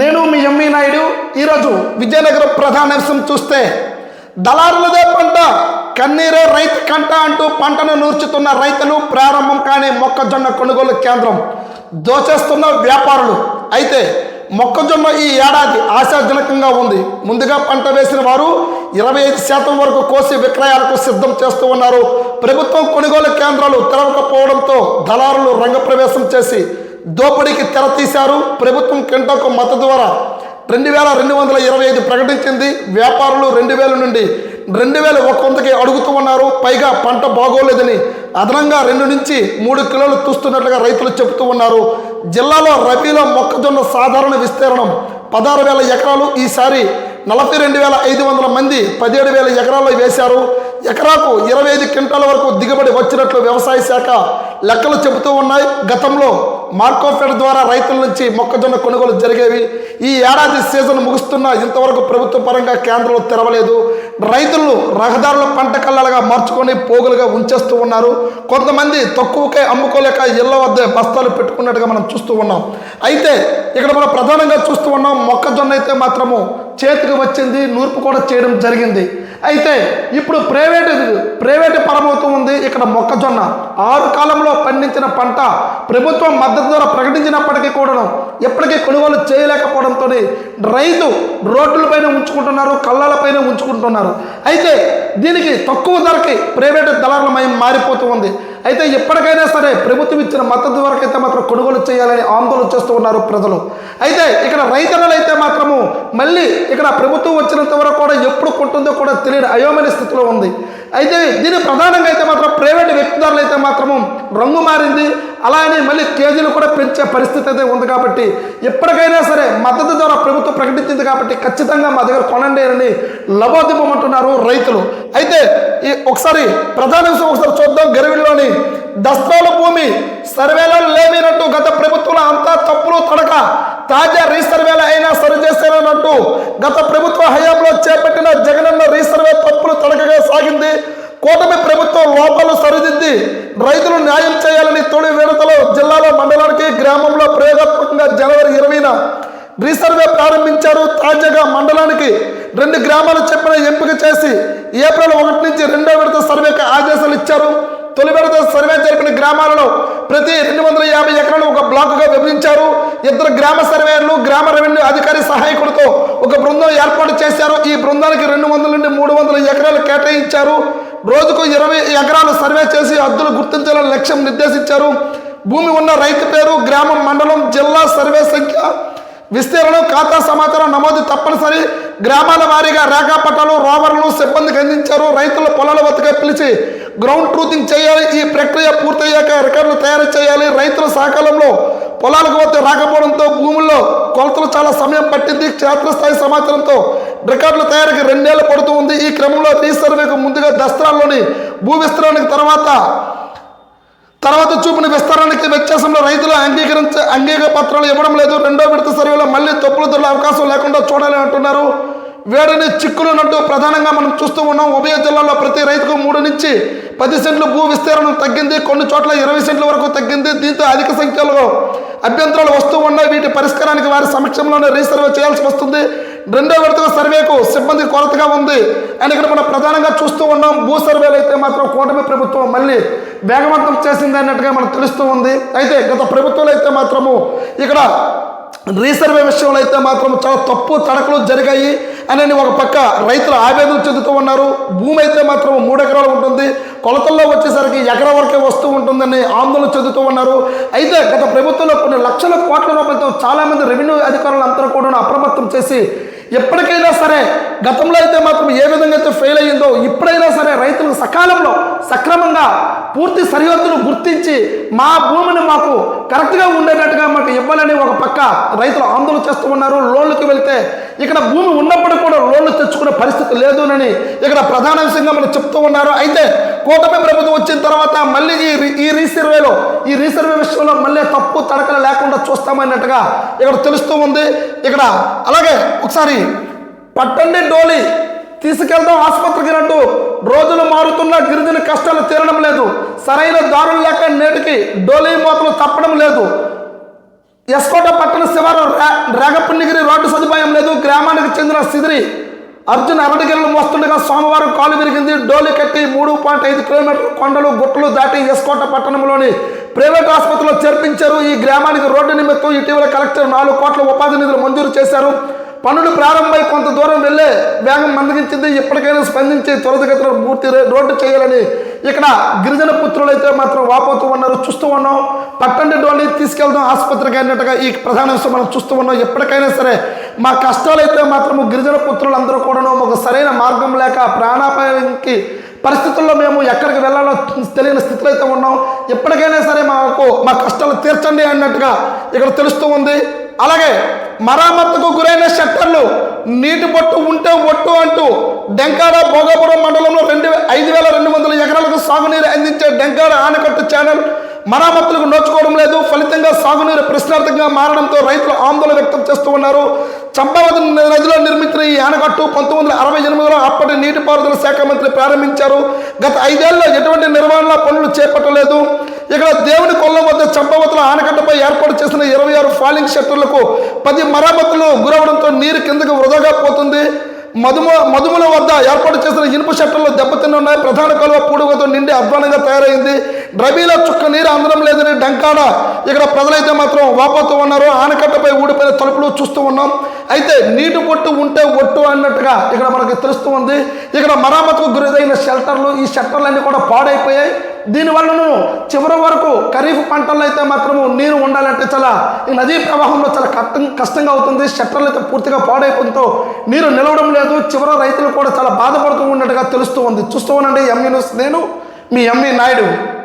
నేను మీ ఎంఈ నాయుడు. ఈరోజు విజయనగరం ప్రధానాంశం చూస్తే దళారులదే పంట కన్నీరే రైతు కంట అంటూ పంటను నూర్చుతున్న రైతులు ప్రారంభం కాని మొక్కజొన్న కొనుగోలు కేంద్రం దోచేస్తున్న వ్యాపారులు. అయితే మొక్కజొన్న ఈ ఏడాది ఆశాజనకంగా ఉంది. ముందుగా పంట వేసిన వారు ఇరవై ఐదు శాతం వరకు కోసి విక్రయాలకు సిద్ధం చేస్తూ ఉన్నారు. ప్రభుత్వం కొనుగోలు కేంద్రాలు తెరవకపోవడంతో దళారులు రంగప్రవేశం చేసి దోపిడీకి తెర తీశారు. ప్రభుత్వం కింటకు మద్దతు ద్వారా రెండు వేల రెండు వందల ఇరవై ఐదు ప్రకటించింది. వ్యాపారులు రెండు వేల నుండి రెండు వేల ఒక వందకి అడుగుతూ ఉన్నారు. పైగా పంట బాగోలేదని అదనంగా రెండు నుంచి మూడు కిలోలు తూస్తున్నట్లుగా రైతులు చెబుతూ ఉన్నారు. జిల్లాలో రబీలో మొక్కజొన్న సాధారణ విస్తీర్ణం పదహారు వేల ఎకరాలు. ఈసారి నలభై రెండు వేల ఐదు వందల మంది పదిహేడు వేల ఎకరాల్లో వేశారు. ఎకరాకు ఇరవై ఐదు క్వింటాల వరకు దిగుబడి వచ్చినట్లు వ్యవసాయ శాఖ లెక్కలు చెబుతూ ఉన్నాయి. గతంలో మార్కోఫెడ్ ద్వారా రైతుల నుంచి మొక్కజొన్న కొనుగోలు జరిగేవి. ఈ ఏడాది సీజన్ ముగుస్తున్నా ఇంతవరకు ప్రభుత్వ పరంగా కేంద్రాలు తెరవలేదు. రైతులు రహదారుల పంట కళ్ళలుగా మార్చుకొని పోగులుగా ఉంచేస్తూ ఉన్నారు. కొంతమంది తక్కువకే అమ్ముకోలేక ఇళ్ళ వద్ద బస్తాలు పెట్టుకున్నట్టుగా మనం చూస్తూ ఉన్నాం. అయితే ఇక్కడ మనం ప్రధానంగా చూస్తూ ఉన్నాం మొక్కజొన్న అయితే మాత్రము చేతికి వచ్చింది నూర్పు కూడా చేయడం జరిగింది. అయితే ఇప్పుడు ప్రైవేటు ప్రైవేటు పరమవుతూ ఉంది ఇక్కడ మొక్కజొన్న. ఆరు కాలంలో పండించిన పంట ప్రభుత్వం మద్దతు ద్వారా ప్రకటించినప్పటికీ కూడాను ఎప్పటికీ కొనుగోలు చేయలేకపోవడంతో రైతు రోడ్లపైన ఉంచుకుంటున్నారు కళ్ళాలపైన ఉంచుకుంటున్నారు. అయితే దీనికి తక్కువ ధరకి ప్రైవేటు దళారులమయం మారిపోతూ ఉంది. అయితే ఎప్పటికైనా సరే ప్రభుత్వం ఇచ్చిన మద్దతు వరకు అయితే మాత్రం కొనుగోలు చేయాలని ఆందోళన చేస్తూ ఉన్నారు ప్రజలు. అయితే ఇక్కడ రైతన్నలు అయితే మాత్రము మళ్ళీ ఇక్కడ ప్రభుత్వం వచ్చినంత వరకు కూడా ఎప్పుడు కొంటుందో కూడా తెలియని అయోమయ స్థితిలో ఉంది. అయితే దీని ప్రధానంగా అయితే మాత్రం ప్రైవేట్ వ్యక్తిదారులు అయితే మాత్రము రంగు మారింది అలా అని మళ్ళీ కేజీలు కూడా పెంచే పరిస్థితి అయితే ఉంది కాబట్టి ఎప్పటికైనా సరే మద్దతు ద్వారా ప్రభుత్వం ప్రకటించింది కాబట్టి ఖచ్చితంగా మా దగ్గర కొనండి అని లబోదిబ్బమంటున్నారు రైతులు. అయితే ఈ ఒకసారి ప్రధాన విషయం ఒకసారి చూద్దాం గరివిల్లోని దస్త్రాల భూమి సర్వేలో లేవినట్టు గత ప్రభుత్వం అంతా తప్పులు తడక తాజా రీసర్వేలు అయినా సరి గత ప్రభుత్వ హయాంలో చేపట్టిన జగనన్న రీసర్వే తప్పులు తడకగా సాగింది. కూటమి ప్రభుత్వం లోపాలు సరిదిద్ది రైతులు న్యాయం చేయాలని తొలి విడతలో జిల్లాలో మండలానికి గ్రామంలో ప్రయోగాత్మకంగా జనవరి ఇరవైన రీసర్వే ప్రారంభించారు. తాజాగా మండలానికి రెండు గ్రామాలు చెప్పిన ఎంపిక చేసి ఏప్రిల్ ఒకటి నుంచి రెండో విడత సర్వేకి ఆదేశాలు ఇచ్చారు. తొలి విడత సర్వే జరిపిన గ్రామాలలో ప్రతి రెండు వందల యాభై ఎకరాలు ఒక బ్లాకుగా విభజించారు. ఇద్దరు గ్రామ సర్వేయర్లు గ్రామ రెవెన్యూ అధికారి సహాయకులతో ఒక బృందం ఏర్పాటు చేశారు. ఈ బృందానికి రెండు వందల నుండి మూడు వందల ఎకరాలు కేటాయించారు. రోజుకు ఇరవై ఎకరాలు సర్వే చేసి హద్దులు గుర్తించాలని లక్ష్యం నిర్దేశించారు. భూమి ఉన్న రైతు పేరు గ్రామం మండలం జిల్లా సర్వే సంఖ్య విస్తీర్ణం ఖాతా సమాచారం నమోదు తప్పనిసరి. గ్రామాల వారీగా రేఖాపట్టాలు రోవర్లు సిబ్బందికి అందించారు. రైతుల పొలాల వద్దకు పిలిచి గ్రౌండ్ ట్రూతింగ్ చేయాలి. ఈ ప్రక్రియ పూర్తయ్యాక రికార్డులు తయారు చేయాలి. రైతుల సహకాలంలో పొలాలకు వద్ద రాకపోవడంతో భూముల్లో కొలతలు చాలా సమయం పట్టింది. క్షేత్రస్థాయి సమాచారంతో రికార్డుల తయారీకి రెండేళ్ళు పడుతూ ఉంది. ఈ క్రమంలో రీసర్వేకు ముందుగా దస్త్రాల్లోని భూ విస్తరణకు తర్వాత తర్వాత చూపిన విస్తరణకి వ్యత్యాసంలో రైతులు అంగీకరించ అంగీకార పత్రాలు ఇవ్వడం లేదు. రెండో విడత సర్వేలో మళ్ళీ తప్పులు దొరల అవకాశం లేకుండా చూడాలని అంటున్నారు. వేడిని చిక్కులున్నట్టు ప్రధానంగా మనం చూస్తూ ఉన్నాం. ఉభయ జిల్లాలో ప్రతి రైతుకు మూడు నుంచి పది సెంట్లు భూ విస్తీర్ణం తగ్గింది. కొన్ని చోట్ల ఇరవై సెంట్ల వరకు తగ్గింది. దీంతో అధిక సంఖ్యలో అభ్యంతరాలు వస్తూ ఉన్నాయి. వీటి పరిష్కారానికి వారి సమక్షంలోనే రీసర్వే చేయాల్సి వస్తుంది. రెండో విడత సర్వేకు సిబ్బంది కొరతగా ఉంది అని ఇక్కడ మనం ప్రధానంగా చూస్తూ ఉన్నాం. భూ సర్వేలు అయితే మాత్రం కూటమి ప్రభుత్వం మళ్ళీ వేగవంతం చేసింది అన్నట్టుగా మనకు తెలుస్తూ ఉంది. అయితే గత ప్రభుత్వాలు అయితే మాత్రము ఇక్కడ రీసర్వే విషయంలో అయితే మాత్రం చాలా తప్పు తడకలు జరిగాయి. అని ఒక పక్క రైతులు ఆవేదన చెందుతూ ఉన్నారు. భూమి అయితే మాత్రం మూడు ఎకరాలు ఉంటుంది. కొలతల్లో వచ్చేసరికి ఎకరం వరకే వస్తూ ఉంటుందని ఆందోళన చెందుతూ ఉన్నారు. అయితే గత ప్రభుత్వంలో కొన్ని లక్షల కోట్ల రూపాయలతో చాలామంది రెవెన్యూ అధికారులు అందరూ కూడా అప్రమత్తం చేసి ఎప్పటికైనా సరే గతంలో అయితే మాత్రం ఏ విధంగా అయితే ఫెయిల్ అయ్యిందో ఇప్పుడైనా సరే రైతులకు సకాలంలో సక్రమంగా పూర్తి సరిహద్దును గుర్తించి మా భూమిని మాకు కరెక్ట్గా ఉండేటట్టుగా మాకు ఇవ్వాలని ఒక పక్క రైతులు ఆందోళన చేస్తూ ఉన్నారు. లోన్లకు వెళ్తే ఇక్కడ భూమి ఉన్నప్పుడు కూడా లోన్లు తెచ్చుకునే పరిస్థితి లేదు అని ఇక్కడ ప్రధాన విషయంగా మనం చెప్తూ ఉన్నారు. అయితే కూటమి ప్రభుత్వం వచ్చిన తర్వాత మళ్ళీ ఈ ఈ రీసర్వేలో ఈ రీసర్వే విషయంలో మళ్ళీ తప్పు తడకలు లేకుండా చూస్తామన్నట్టుగా ఇక్కడ తెలుస్తూ ఉంది. ఇక్కడ అలాగే ఒకసారి పట్టండి డోలి తీసుకెళ్దాం ఆసుపత్రికి అంటూ రోజులు మారుతున్న గిరిజన కష్టాలు తీరడం లేదు. సరైన దారులు లేక నేటికి డోలీ మోతలు తప్పడం లేదు. ఎస్కోట పట్టణ శివారు రా- రోడ్డు సదుపాయం లేదు. గ్రామానికి చెందిన అర్జున్ అరటికెళ్ళు మోస్తుండగా సోమవారం కాలు విరిగింది. డోలు కట్టి మూడు పాయింట్ ఐదు కిలోమీటర్ల కొండలు గుట్టలు దాటి ఎస్కోట పట్టణంలోని ప్రైవేట్ ఆసుపత్రిలో చేర్పించారు. ఈ గ్రామానికి రోడ్డు నిమిత్తం ఇటీవల కలెక్టర్ నాలుగు కోట్ల ఉపాధి నిధులు మంజూరు చేశారు. పనులు ప్రారంభమై కొంత దూరం వెళ్ళే వేగం మందగించింది. ఇప్పటికైనా స్పందించి త్వరితగతిన పూర్తి రోడ్డు చేయాలని ఇక్కడ గిరిజన పుత్రులు అయితే మాత్రం వాపోతూ ఉన్నారు. చూస్తూ ఉన్నాం. పట్టండి డోని తీసుకెళ్దాం ఆసుపత్రికి అన్నట్టుగా ఈ ప్రధాన విషయం మనం చూస్తూ ఉన్నాం. ఎప్పటికైనా సరే మా కష్టాలైతే మాత్రము గిరిజన పుత్రులు అందరూ కూడాను ఒక సరైన మార్గం లేక ప్రాణాపాయానికి పరిస్థితుల్లో మేము ఎక్కడికి వెళ్ళాలో తెలియని స్థితిలో అయితే ఉన్నాం. ఎప్పటికైనా సరే మాకు మా కష్టాలు తీర్చండి అన్నట్టుగా ఇక్కడ తెలుస్తూ ఉంది. అలాగే మరామత్తుకు గురైన షట్టర్లు నీటి బొట్టు ఉంటే ఒట్టు అంటూ డెంకాడ భోగాపురం మండలంలో రెండు ఐదు వేల రెండు వందల ఎకరాలకు సాగునీరు అందించే డెంకాడ ఆనకట్టు ఛానల్ మరామతులకు నోచుకోవడం లేదు. ఫలితంగా సాగునీరు ప్రశ్నార్థంగా మారడంతో రైతులు ఆందోళన వ్యక్తం చేస్తూ ఉన్నారు. చంపావతి నదిలో నిర్మించిన ఈ ఆనకట్టు పంతొమ్మిది వందల అరవై ఎనిమిదిలో అప్పటి నీటిపారుదల శాఖ మంత్రి ప్రారంభించారు. గత ఐదేళ్ళలో ఎటువంటి నిర్వహణ పనులు చేపట్టలేదు. ఇక్కడ దేవుని కొల్ల వద్ద చంపవతుల ఆనకట్టపై ఏర్పాటు చేసిన ఇరవై ఆరు ఫాలింగ్ షట్టర్లకు పది మరమ్మతులు గురవడంతో నీరు కిందకు వృధాగా పోతుంది. మధుమ మధుముల వద్ద ఏర్పాటు చేసిన ఇనుప షట్టర్లు దెబ్బతిన్నాయి. ప్రధాన కలువ పూడుగతో నిండి అధ్వానంగా తయారైంది. రబీలో చుక్క నీరు అందడం లేదని డంకాడ ఇక్కడ ప్రజలైతే మాత్రం వాపోతూ ఉన్నారు. ఆనకట్టపై ఊడిపోయిన తలుపులు చూస్తూ ఉన్నాం. అయితే నీటి పొట్టు ఉంటే ఒట్టు అన్నట్టుగా ఇక్కడ మనకి తెలుస్తూ ఉంది. ఇక్కడ మరామతుకు గురైన షెల్టర్లు ఈ షెల్టర్లన్నీ కూడా పాడైపోయాయి. దీనివల్లను చివరి వరకు ఖరీఫ్ పంటల్లో అయితే మాత్రము నీరు ఉండాలంటే చాలా ఈ నదీ ప్రవాహంలో చాలా కష్టం కష్టంగా అవుతుంది. షట్టర్లు అయితే పూర్తిగా పాడైపోతుందో నీరు నిలవడం లేదు. చివరి రైతులు కూడా చాలా బాధపడుతూ ఉన్నట్టుగా తెలుస్తూ ఉంది. చూస్తూ ఉండండి. M E news. నేను మీ ఎంఈ నాయుడు.